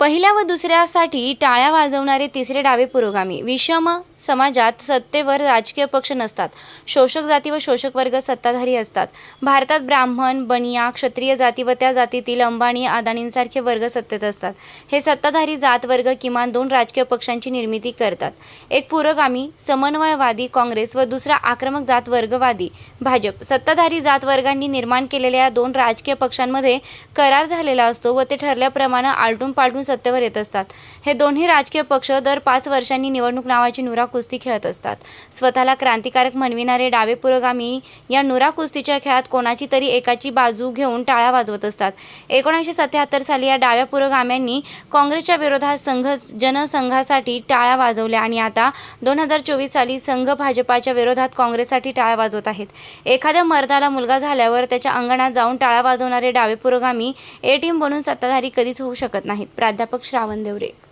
पहिल्या व दुसऱ्यासाठी टाळ्या वाजवणारे तिसरे डावे पुरोगामी. विषम समाजात सत्तेवर राजकीय पक्ष नसतात. शोषक जाती व शोषक वर्ग सत्ताधारी असतात. भारतात ब्राह्मण बनिया क्षत्रिय जाती व त्या जातीतील अंबानी अदानींसारखे वर्ग सत्तेत असतात. हे सत्ताधारी जात वर्ग किमान दोन राजकीय पक्षांची निर्मिती करतात. एक पुरोगामी समन्वयवादी काँग्रेस व दुसरा आक्रमक जात वर्गवादी भाजप. सत्ताधारी जात वर्गांनी निर्माण केलेल्या या दोन राजकीय पक्षांमध्ये करार झालेला असतो व ते ठरल्याप्रमाणे आलटून पालटून सत्तेवर येत असतात. हे दोन्ही राजकीय पक्ष दर पाच वर्षांनी निवडणूक नावाची नुरा कुस्ती खेळत असतात. स्वतःला क्रांतिकारक म्हणविणारे डावे पुरोगामी या नुरा कुस्तीच्या खेळात कोणाची तरी एकाची बाजू घेऊन टाळ्या वाजवत असतात. एकोणीसशे सत्याहत्तर साली या डाव्या पुरोगाम्यांनी काँग्रेसच्या विरोधात संघ जनसंघासाठी टाळ्या वाजवल्या आणि आता दोन हजार चोवीस साली संघ भाजपाच्या विरोधात काँग्रेससाठी टाळ्या वाजवत आहेत. एखाद्या मर्दाला मुलगा झाल्यावर त्याच्या अंगणात जाऊन टाळ्या वाजवणारे डावे पुरोगामी ए टीम बनून सत्ताधारी कधीच होऊ शकत नाहीत. प्राध्यापक श्रावण देवरे.